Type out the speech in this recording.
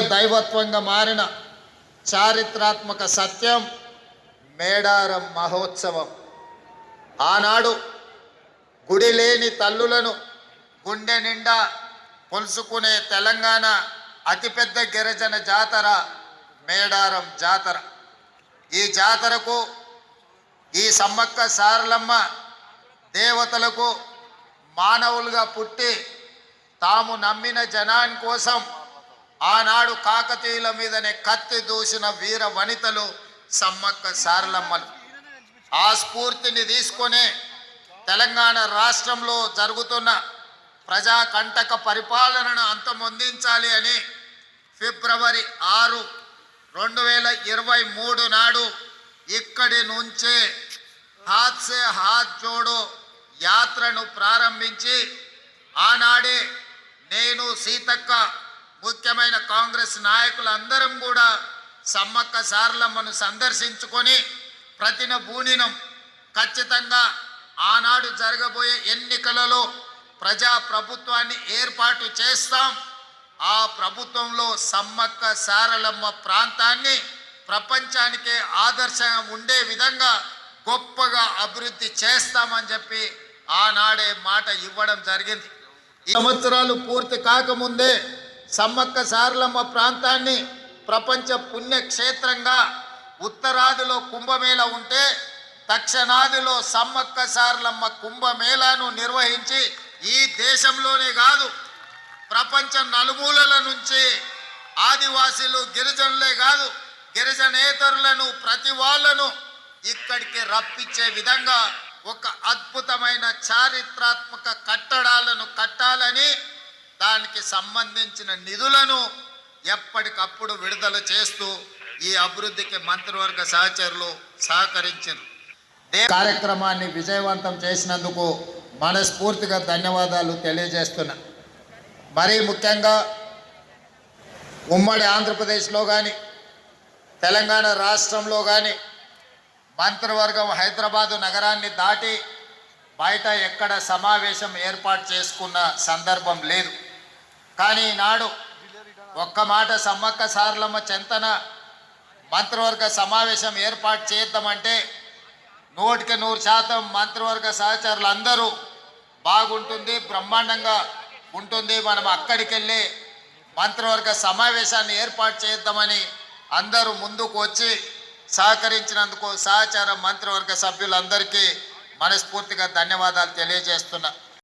దైవత్వంగా మారిన చారిత్రాత్మక సత్యం మేడారం మహోత్సవం. ఆనాడు గుడి లేని తల్లులను గుండె నిండా పొలుసుకునే తెలంగాణ అతిపెద్ద గిరిజన జాతర మేడారం జాతర. ఈ జాతరకు ఈ సమ్మక్క సారలమ్మ దేవతలకు మానవులుగా పుట్టి తాము నమ్మిన జనాని కోసం ఆనాడు కాకతీయుల మీదనే కత్తి దూసిన వీర వనితలు సమ్మక్క సారలమ్మలు. ఆ స్ఫూర్తిని తీసుకొనే తెలంగాణ రాష్ట్రంలో జరుగుతున్న ప్రజా కంటక పరిపాలనను అంతమొందించాలి అని ఫిబ్రవరి ఆరు రెండు వేల ఇరవై మూడు నాడు ఇక్కడి నుంచే హాత్ సే హాత్ జోడో యాత్రను ప్రారంభించి ఆనాడే నేను సీతక్క ముఖ్యమైన కాంగ్రెస్ నాయకులందరం కూడా సమ్మక్క సారలమ్మను సందర్శించుకొని ప్రతిన బూనినం ఖచ్చితంగా ఆనాడు జరగబోయే ఎన్నికలలో ప్రజా ప్రభుత్వాన్ని ఏర్పాటు చేస్తాం. ఆ ప్రభుత్వంలో సమ్మక్క సారలమ్మ ప్రాంతాన్ని ప్రపంచానికే ఆదర్శంగా ఉండే విధంగా గొప్పగా అభివృద్ధి చేస్తామని చెప్పి ఆనాడే మాట ఇవ్వడం జరిగింది. ఈ సంవత్సరాలు పూర్తి కాకముందే సమ్మక్క సారలమ్మ ప్రాంతాన్ని ప్రపంచ పుణ్యక్షేత్రంగా ఉత్తరాదిలో కుంభమేళ ఉంటే దక్షిణాదిలో సమ్మక్క సారలమ్మ కుంభమేళాను నిర్వహించి ఈ దేశంలోనే కాదు ప్రపంచం నలుమూలల నుంచి ఆదివాసీలు గిరిజనులే కాదు గిరిజనేతరులను ప్రతి వాళ్ళను ఇక్కడికి రప్పించే విధంగా ఒక అద్భుతమైన చారిత్రాత్మక కట్టడాలను కట్టాలని దానికి సంబంధించిన నిధులను ఎప్పటికప్పుడు విడుదల చేస్తూ ఈ అభివృద్ధికి మంత్రివర్గ సహచరులు సహకరించారు. కార్యక్రమాన్ని విజయవంతం చేసినందుకు మనస్ఫూర్తిగా ధన్యవాదాలు తెలియజేస్తున్నా. మరీ ముఖ్యంగా ఉమ్మడి ఆంధ్రప్రదేశ్లో కానీ తెలంగాణ రాష్ట్రంలో కానీ మంత్రివర్గం హైదరాబాదు నగరాన్ని దాటి బయట ఎక్కడ సమావేశం ఏర్పాటు చేసుకున్న సందర్భం లేదు. కానీ నాడు ఒక్క మాట సమ్మక్క సారలమ్మ చెంతన మంత్రివర్గ సమావేశం ఏర్పాటు చేద్దామంటే నూటికి నూరు శాతం మంత్రివర్గ సహచరులు అందరూ బాగుంటుంది బ్రహ్మాండంగా ఉంటుంది. మనం అక్కడికి వెళ్ళి మంత్రివర్గ సమావేశాన్ని ఏర్పాటు చేద్దామని అందరూ ముందుకు వచ్చి సహకరించినందుకు సహచార మంత్రివర్గ సభ్యులందరికీ మనస్ఫూర్తిగా ధన్యవాదాలు తెలియజేస్తున్నా.